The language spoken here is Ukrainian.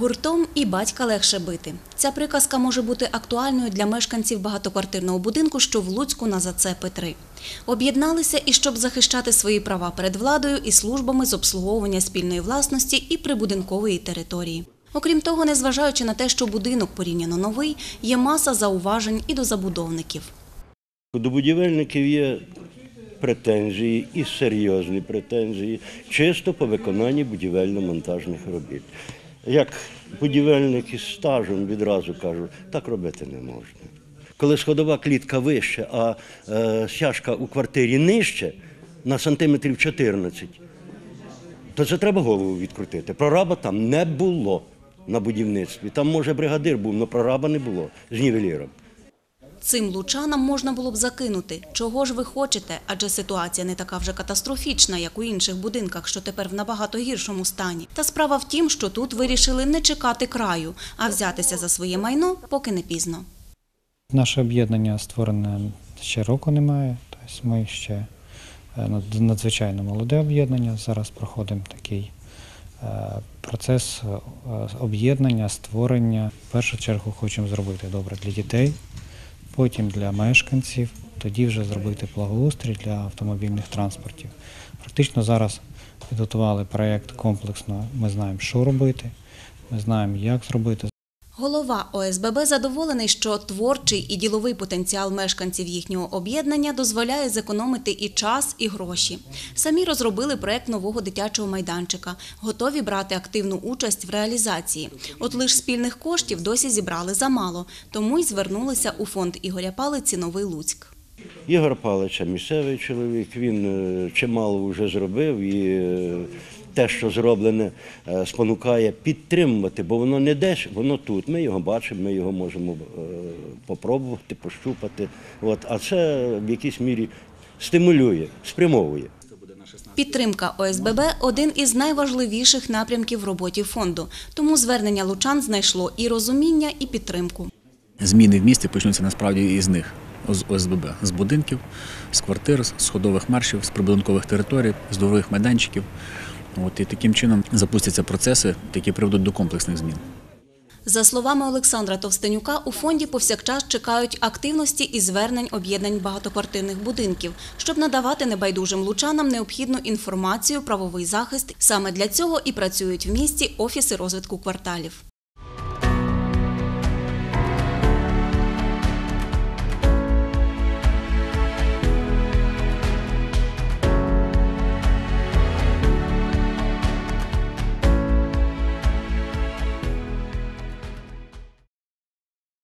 Гуртом і батька легше бити. Ця приказка може бути актуальною для мешканців багатоквартирного будинку, що в Луцьку на зацепи 3. Об'єдналися і щоб захищати свої права перед владою і службами з обслуговування спільної власності і прибудинкової території. Окрім того, незважаючи на те, що будинок порівняно новий, є маса зауважень і до забудовників. До будівельників є претензії і серйозні претензії чисто по виконанні будівельно-монтажних робіт. Як будівельник із стажем відразу кажу, так робити не можна. Коли сходова клітка вища, а е, стяжка у квартирі нижче на сантиметрів 14, то це треба голову відкрутити. Прораба там не було на будівництві. Там, може, бригадир був, але прораба не було з нівеліром. Цим лучанам можна було б закинути. Чого ж ви хочете? Адже ситуація не така вже катастрофічна, як у інших будинках, що тепер в набагато гіршому стані. Та справа в тім, що тут вирішили не чекати краю, а взятися за своє майно, поки не пізно. Наше об'єднання створене ще року немає. Тобто ми ще е, надзвичайно молоде об'єднання. Зараз проходимо такий е, процес е, об'єднання, створення. В першу чергу хочемо зробити добре для дітей, потім для мешканців, тоді вже зробити благоустрій для автомобільних транспортів. Практично зараз підготували проєкт комплексно. Ми знаємо, що робити, ми знаємо, як зробити. Голова ОСББ задоволений, що творчий і діловий потенціал мешканців їхнього об'єднання дозволяє зекономити і час, і гроші. Самі розробили проект нового дитячого майданчика, готові брати активну участь в реалізації. От лише спільних коштів досі зібрали замало, тому й звернулися у фонд Ігоря Палиці Новий Луцьк. Ігор Палича місцевий чоловік, він е, чимало вже зробив і е, те, що зроблене, е, спонукає підтримувати, бо воно не деш, воно тут. Ми його бачимо, ми його можемо е, попробувати, пощупати. От, а це в якійсь мірі стимулює, спрямовує. Підтримка ОСББ – один із найважливіших напрямків в роботі фонду. Тому звернення лучан знайшло і розуміння, і підтримку. Зміни в місті почнуться насправді із них, з ОСББ, з будинків, з квартир, з сходових маршів, з прибудинкових територій, з дворових майданчиків. От, і таким чином запустяться процеси, які приведуть до комплексних змін. За словами Олександра Товстенюка, у фонді повсякчас чекають активності і звернень об'єднань багатоквартирних будинків, щоб надавати небайдужим лучанам необхідну інформацію, правовий захист. Саме для цього і працюють в місті офіси розвитку кварталів.